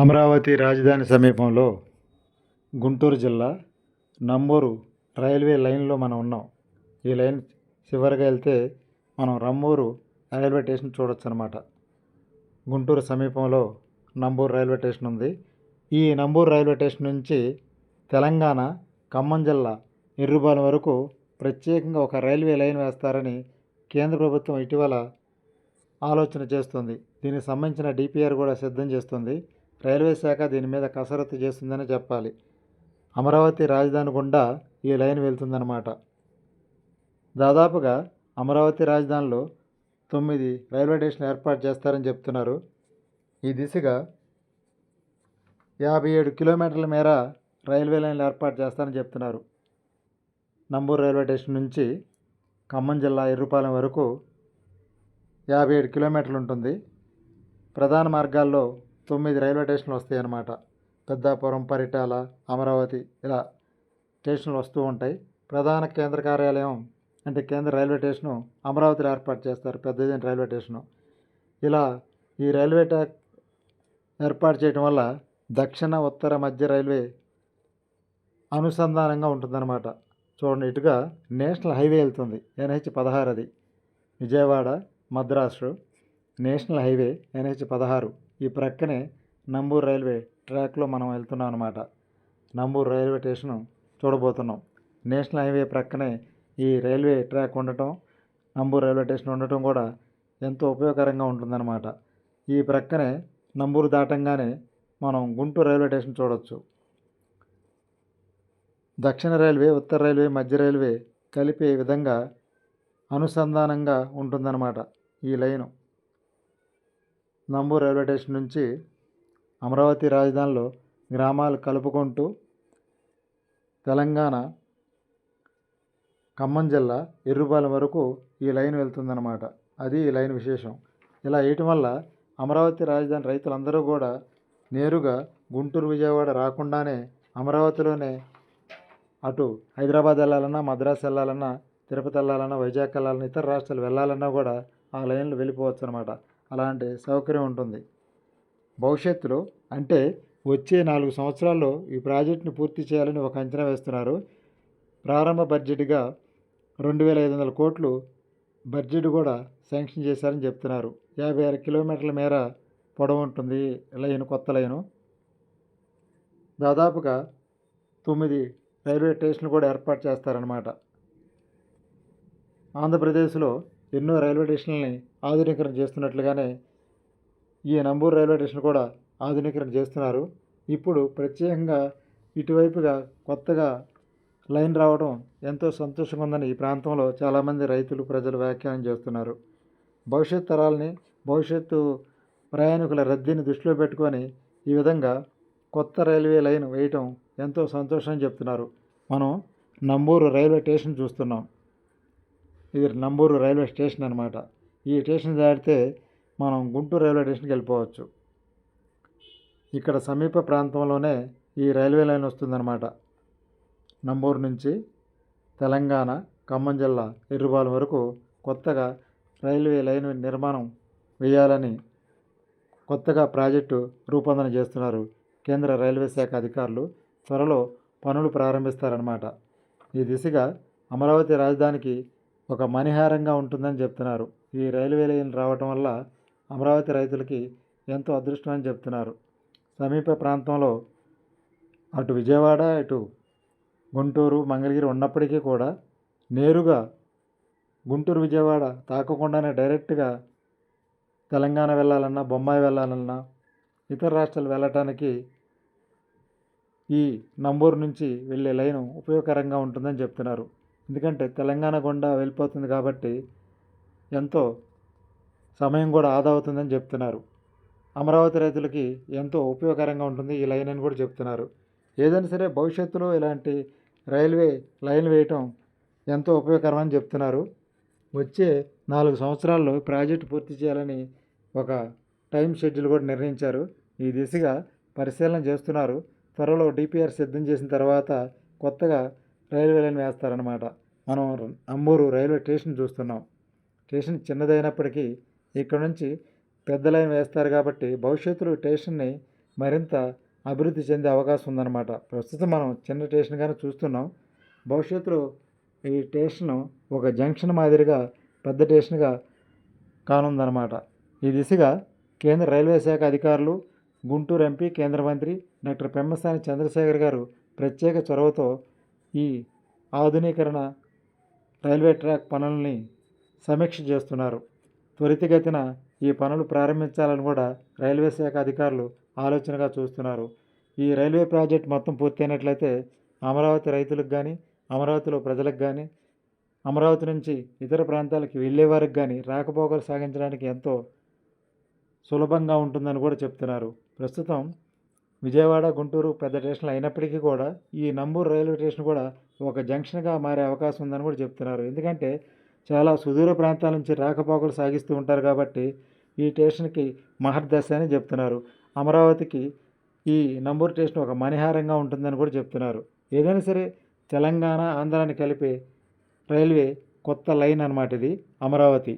అమరావతి రాజధాని సమీపంలో గుంటూరు జిల్లా నంబూరు రైల్వే లైన్లో మనం ఉన్నాం. ఈ లైన్ చివరిగా వెళ్తే మనం రమ్మూరు రైల్వే స్టేషన్ చూడొచ్చు అనమాట గుంటూరు సమీపంలో నంబూరు రైల్వే స్టేషన్ ఉంది. ఈ నంబూరు రైల్వే స్టేషన్ నుంచి తెలంగాణ ఖమ్మం జిల్లా ఎర్రుపాలెం వరకు ప్రత్యేకంగా ఒక రైల్వే లైన్ వేస్తారని కేంద్ర ప్రభుత్వం ఇటీవల ఆలోచన చేస్తుంది. దీనికి సంబంధించిన డిపిఆర్ కూడా సిద్ధం చేస్తుంది. రైల్వే శాఖ దీని మీద కసరత్తు చేస్తుందని చెప్పాలి. అమరావతి రాజధాని గుండా ఈ లైన్ వెళ్తుందన్నమాట. దాదాపుగా అమరావతి రాజధానిలో తొమ్మిది రైల్వే స్టేషన్ ఏర్పాటు చేస్తారని చెప్తున్నారు. ఈ దిశగా యాభై ఏడు కిలోమీటర్ల మేర రైల్వే లైన్లు ఏర్పాటు చేస్తారని చెప్తున్నారు. నంబూరు రైల్వే స్టేషన్ నుంచి ఖమ్మం జిల్లా ఎర్రుపాలెం వరకు యాభై ఏడు కిలోమీటర్లు ఉంటుంది. ప్రధాన మార్గాల్లో తొమ్మిది రైల్వే స్టేషన్లు వస్తాయి అన్నమాట పెద్దాపురం పరిటాల అమరావతి ఇలా స్టేషన్లు వస్తూ ఉంటాయి. ప్రధాన కేంద్ర కార్యాలయం అంటే కేంద్ర రైల్వే స్టేషను అమరావతిలో ఏర్పాటు చేస్తారు. పెద్దదైన రైల్వే స్టేషను. ఇలా ఈ రైల్వే ట్రాక్ ఏర్పాటు చేయడం వల్ల దక్షిణ ఉత్తర మధ్య రైల్వే అనుసంధానంగా ఉంటుందన్నమాట. చూడండి ఇటుగా నేషనల్ హైవే వెళ్తుంది. ఎన్హెచ్ పదహారు అది Vijayawada Madras national highway NH పదహారు. ఈ ప్రక్కనే నంబూరు రైల్వే ట్రాక్లో మనం వెళ్తున్నాం అనమాట నంబూరు రైల్వే స్టేషన్ చూడబోతున్నాం. నేషనల్ హైవే ప్రక్కనే ఈ రైల్వే ట్రాక్ ఉండటం నంబూరు రైల్వే స్టేషన్ ఉండటం కూడా ఎంతో ఉపయోగకరంగా ఉంటుందన్నమాట. ఈ ప్రక్కనే నంబూరు దాటంగానే మనం గుంటూరు రైల్వే స్టేషన్ చూడవచ్చు దక్షిణ రైల్వే ఉత్తర రైల్వే మధ్య రైల్వే కలిపే విధంగా అనుసంధానంగా ఉంటుందన్నమాట ఈ లైను. నంబూరు రైల్వే స్టేషన్ నుంచి అమరావతి రాజధానిలో గ్రామాలు కలుపుకుంటూ తెలంగాణ ఖమ్మం జిల్లా ఎర్రుపాలెం వరకు ఈ లైన్ వెళ్తుందన్నమాట. అది ఈ లైన్ విశేషం. ఇలా వేయటం వల్ల అమరావతి రాజధాని రైతులందరూ కూడా నేరుగా గుంటూరు విజయవాడ రాకుండానే అమరావతిలోనే అటు హైదరాబాద్ వెళ్ళాలన్నా మద్రాసు వెళ్ళాలన్నా తిరుపతి వెళ్ళాలన్నా వైజాగ్ వెళ్ళాలన్నా ఇతర రాష్ట్రాలు వెళ్ళాలన్నా కూడా ఆ లైన్లో వెళ్ళిపోవచ్చు అనమాట అలాంటి సౌకర్యం ఉంటుంది. భవిష్యత్తులో అంటే వచ్చే నాలుగు సంవత్సరాల్లో ఈ ప్రాజెక్టును పూర్తి చేయాలని ఒక అంచనా వేస్తున్నారు. ప్రారంభ బడ్జెట్గా రెండు వేల ఐదు వందల కోట్లు బడ్జెట్ కూడా శాంక్షన్ చేశారని చెప్తున్నారు. యాభై ఆరు కిలోమీటర్ల మేర పొడవు ఉంటుంది లైన్ కొత్త లైను. దాదాపుగా తొమ్మిది రైల్వే స్టేషన్లు కూడా ఏర్పాటు చేస్తారన్నమాట. ఆంధ్రప్రదేశ్లో ఎన్నో రైల్వే స్టేషన్లని ఆధునీకరణ చేస్తున్నట్లుగానే ఈ నంబూరు రైల్వే స్టేషన్ కూడా ఆధునీకరణ చేస్తున్నారు. ఇప్పుడు ప్రత్యేకంగా ఇటువైపుగా కొత్తగా లైన్ రావడం ఎంతో సంతోషంగా ఉందని ఈ ప్రాంతంలో చాలామంది రైతులు ప్రజలు వ్యాఖ్యానం చేస్తున్నారు. భవిష్యత్ తరాలని భవిష్యత్తు ప్రయాణికుల రద్దీని దృష్టిలో పెట్టుకొని ఈ విధంగా కొత్త రైల్వే లైన్ వేయటం ఎంతో సంతోషం చెప్తున్నారు. మనం నంబూరు రైల్వే స్టేషన్ చూస్తున్నాం. ఇది నంబూరు రైల్వే స్టేషన్ అనమాట ఈ స్టేషన్ దాటితే మనం గుంటూరు రైల్వే స్టేషన్కి వెళ్ళిపోవచ్చు. ఇక్కడ సమీప ప్రాంతంలోనే ఈ రైల్వే లైన్ వస్తుందన్నమాట. నంబూరు నుంచి తెలంగాణ ఖమ్మం జిల్లా ఎర్రుబాలు వరకు కొత్తగా రైల్వే లైన్ నిర్మాణం వేయాలని కొత్తగా ప్రాజెక్టు రూపొందన చేస్తున్నారు కేంద్ర రైల్వే శాఖ అధికారులు. త్వరలో పనులు ప్రారంభిస్తారన్నమాట. ఈ దిశగా అమరావతి రాజధానికి ఒక మణిహారంగా ఉంటుందని చెప్తున్నారు. ఈ రైల్వే లైన్ రావటం వల్ల అమరావతి రైతులకి ఎంతో అదృష్టం అని చెప్తున్నారు. సమీప ప్రాంతంలో అటు విజయవాడ ఇటు గుంటూరు మంగళగిరి ఉన్నప్పటికీ కూడా నేరుగా గుంటూరు విజయవాడ తాకకుండానే డైరెక్ట్గా తెలంగాణ వెళ్ళాలన్నా బొమ్మాయి వెళ్ళాలన్నా ఇతర రాష్ట్రాలు వెళ్ళటానికి ఈ నంబూరు నుంచి వెళ్ళే లైను ఉపయోగకరంగా ఉంటుందని చెప్తున్నారు. ఎందుకంటే తెలంగాణ గుండా వెళ్ళిపోతుంది కాబట్టి ఎంతో సమయం కూడా ఆదా అవుతుందని చెప్తున్నారు. అమరావతి రైతులకి ఎంతో ఉపయోగకరంగా ఉంటుంది ఈ లైన్ అని కూడా చెప్తున్నారు. ఏదైనా సరే భవిష్యత్తులో ఇలాంటి రైల్వే లైన్ వేయటం ఎంతో ఉపయోగకరమని చెప్తున్నారు. వచ్చే నాలుగు సంవత్సరాల్లో ప్రాజెక్టు పూర్తి చేయాలని ఒక టైం షెడ్యూల్ కూడా నిర్ణయించారు. ఈ దిశగా పరిశీలన చేస్తున్నారు. త్వరలో డిపిఆర్ సిద్ధం చేసిన తర్వాత కొత్తగా రైల్వే లైన్ వేస్తారనమాట మనం అంబూరు రైల్వే స్టేషన్ చూస్తున్నాం. స్టేషన్ చిన్నదైనప్పటికీ ఇక్కడ నుంచి పెద్ద లైన్ వేస్తారు కాబట్టి భవిష్యత్తులో స్టేషన్ని మరింత అభివృద్ధి చెందే అవకాశం ఉందన్నమాట. ప్రస్తుతం మనం చిన్న స్టేషన్గానే చూస్తున్నాం. భవిష్యత్తులో ఈ స్టేషన్ ఒక జంక్షన్ మాదిరిగా పెద్ద స్టేషన్గా కానుందన్నమాట. ఈ దిశగా కేంద్ర రైల్వే శాఖ అధికారులు గుంటూరు ఎంపీ కేంద్ర మంత్రి డాక్టర్ పెమ్మసాని చంద్రశేఖర్ గారు ప్రత్యేక చొరవతో ఈ ఆధునీకరణ రైల్వే ట్రాక్ పనుల్ని సమీక్ష చేస్తున్నారు. త్వరితగతిన ఈ పనులు ప్రారంభించాలని కూడా రైల్వే శాఖ అధికారులు ఆలోచనగా చూస్తున్నారు. ఈ రైల్వే ప్రాజెక్ట్ మొత్తం పూర్తయినట్లయితే అమరావతి రైతులకు కానీ అమరావతిలో ప్రజలకు కానీ అమరావతి నుంచి ఇతర ప్రాంతాలకు వెళ్ళే వారికి కానీ రాకపోకలు సాగించడానికి ఎంతో సులభంగా ఉంటుందని కూడా చెప్తున్నారు. ప్రస్తుతం విజయవాడ గుంటూరు పెద్ద స్టేషన్లు అయినప్పటికీ కూడా ఈ నంబూరు రైల్వే స్టేషన్ కూడా ఒక జంక్షన్గా మారే అవకాశం ఉందని కూడా చెప్తున్నారు. ఎందుకంటే చాలా సుదూర ప్రాంతాల నుంచి రాకపోకలు సాగిస్తూ ఉంటారు కాబట్టి ఈ స్టేషన్కి మహర్దశ అని చెప్తున్నారు. అమరావతికి ఈ నంబూరు స్టేషన్ ఒక మణిహారంగా ఉంటుందని కూడా చెప్తున్నారు. ఏదైనా సరే తెలంగాణ ఆంధ్రాని కలిపే రైల్వే కొత్త లైన్ అన్నమాట ఇది అమరావతి.